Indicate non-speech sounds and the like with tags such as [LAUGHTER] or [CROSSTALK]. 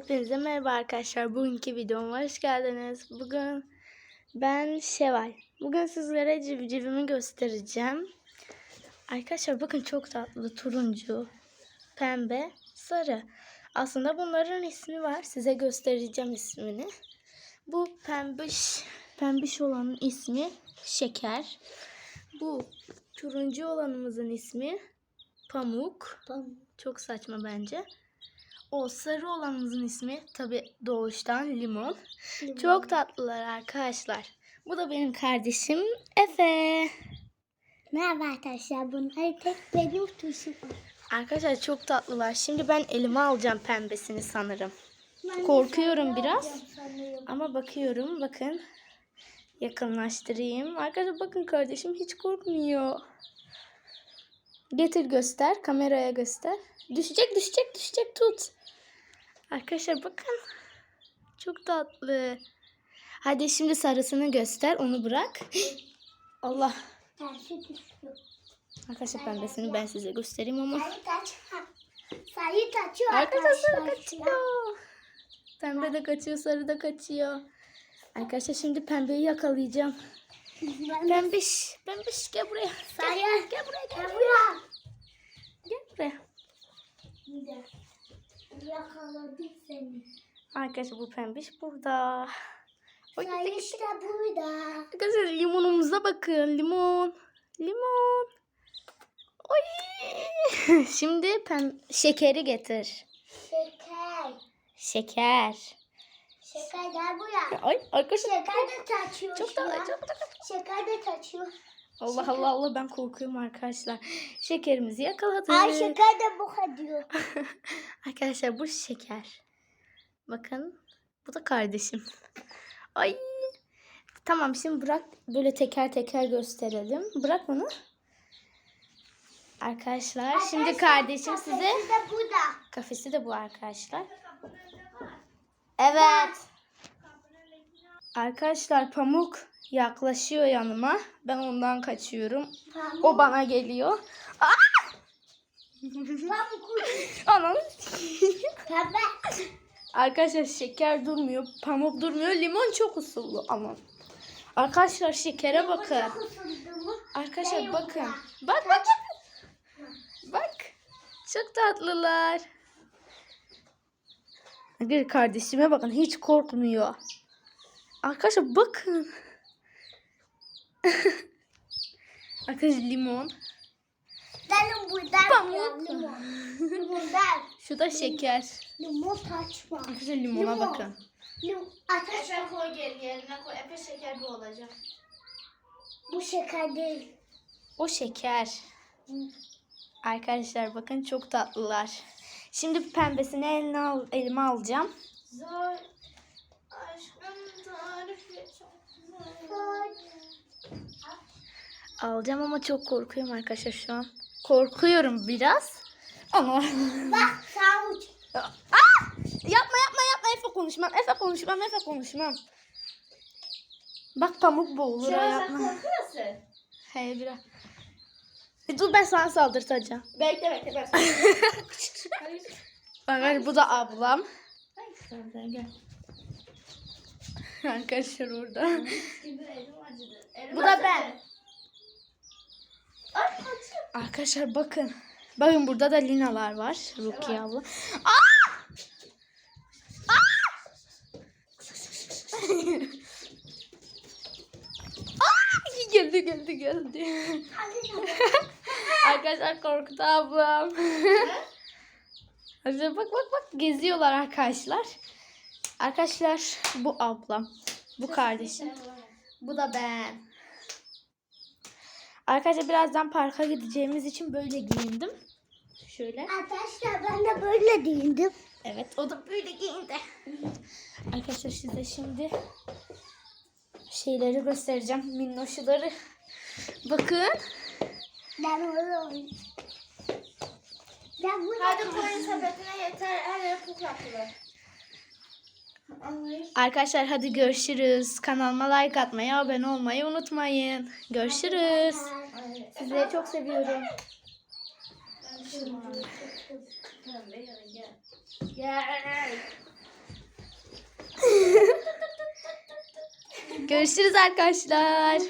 Hepinize merhaba arkadaşlar. Bugünkü videoma hoş geldiniz. Bugün ben Şevval. Bugün sizlere civcivimi göstereceğim. Arkadaşlar bakın çok tatlı. Turuncu, pembe, sarı. Aslında bunların ismi var. Size göstereceğim ismini. Bu pembiş, pembiş olanın ismi Şeker. Bu turuncu olanımızın ismi Pamuk. Çok saçma bence. O sarı olanımızın ismi tabi doğuştan limon. Çok tatlılar arkadaşlar. Bu da benim kardeşim Efe. Merhaba arkadaşlar. Bunlar tek benim tuşum. Arkadaşlar çok tatlılar. Şimdi ben elime alacağım pembesini sanırım. Korkuyorum biraz. Ama bakıyorum bakın. Yakınlaştırayım. Arkadaşlar bakın kardeşim hiç korkmuyor. Getir göster. Kameraya göster. Düşecek düşecek düşecek tut. Arkadaşlar bakın. Çok tatlı. Hadi şimdi sarısını göster. Onu bırak. [GASPS] Allah. Arkadaşlar pembesini ben size göstereyim ama. Sayı kaçıyor. Arkadaşlar sarı kaçıyor. Pembe de kaçıyor, sarı da kaçıyor. Arkadaşlar şimdi pembeyi yakalayacağım. Pembiş, pembiş gel buraya. sayı. Gel buraya, gel Gel buraya. buraya. Gel buraya. Yakaladık seni. Arkadaşlar bu pembiş burada. Oy, gitti, gitti. işte burada. Arkadaşlar limonumuza bakın. Limon. Limon. Oy. [LAUGHS] Şimdi pem şekeri getir. Şeker. Şeker. Şeker gel buraya. Ay arkadaşlar. Şeker de taçıyor Çok da çok da. Şeker de taçıyor. Allah Allah Allah ben korkuyorum arkadaşlar. Şekerimizi yakaladık. Ay şeker de bu diyor. [LAUGHS] Arkadaşlar bu şeker. Bakın bu da kardeşim. Ay. Tamam şimdi bırak böyle teker teker gösterelim. Bırak onu. Arkadaşlar şimdi kardeşim size Kafesi de burada. kafesi de bu arkadaşlar. Evet. Arkadaşlar pamuk yaklaşıyor yanıma. Ben ondan kaçıyorum. Pamuk. O bana geliyor. [LAUGHS] Anam. Arkadaşlar şeker durmuyor, pamuk durmuyor, limon çok usullu ama. Arkadaşlar şekere bakın. Arkadaşlar bakın. bak bak. Bak. Çok tatlılar. Bir kardeşime bakın hiç korkmuyor. Arkadaşlar bakın. Arkadaşlar limon. Benim buradan Pamuk. limon. Limondan. Şu da şeker. Limon taçma. Arkadaşlar limona Limon. bakın. Limon. Ateş. koy geri yerine koy. Epe şeker bu olacak. Bu şeker değil. O şeker. Arkadaşlar bakın çok tatlılar. Şimdi pembesini eline al, elime alacağım. Zor aşkın tarifi çok Alacağım ama çok korkuyorum arkadaşlar şu an. Korkuyorum biraz. Ama Bak savuç. yapma yapma yapma Efe konuşmam. Efe konuşmam Efe konuşmam. Bak pamuk boğulur Sen yapma. korkuyorsun. He biraz. E, Dur ben sana saldırtacağım. Bekle bekle ben [LAUGHS] Hayır. Arkadaşlar bu da ablam. Sen gel. [LAUGHS] Arkadaşlar orada. Bu da ben. Arkadaşlar bakın. Bakın burada da linalar var. Rukiye abla. Aa! [LAUGHS] Aa! Aa! [LAUGHS] geldi geldi geldi. Arkadaşlar korktu ablam. Arkadaşlar bak bak bak geziyorlar arkadaşlar. Arkadaşlar bu ablam. Bu kardeşim. Bu da ben. Arkadaşlar birazdan parka gideceğimiz için böyle giyindim. Şöyle. Arkadaşlar ben de böyle değildim. Evet o da böyle giyindi. Arkadaşlar size şimdi şeyleri göstereceğim. Minnoşuları. Bakın. Ben olayım. Ben burada Hadi koyun sepetine yeter. Her puk yaptılar. Arkadaşlar hadi görüşürüz. Kanalıma like atmayı, abone olmayı unutmayın. Görüşürüz. Sizleri çok seviyorum. [LAUGHS] görüşürüz arkadaşlar.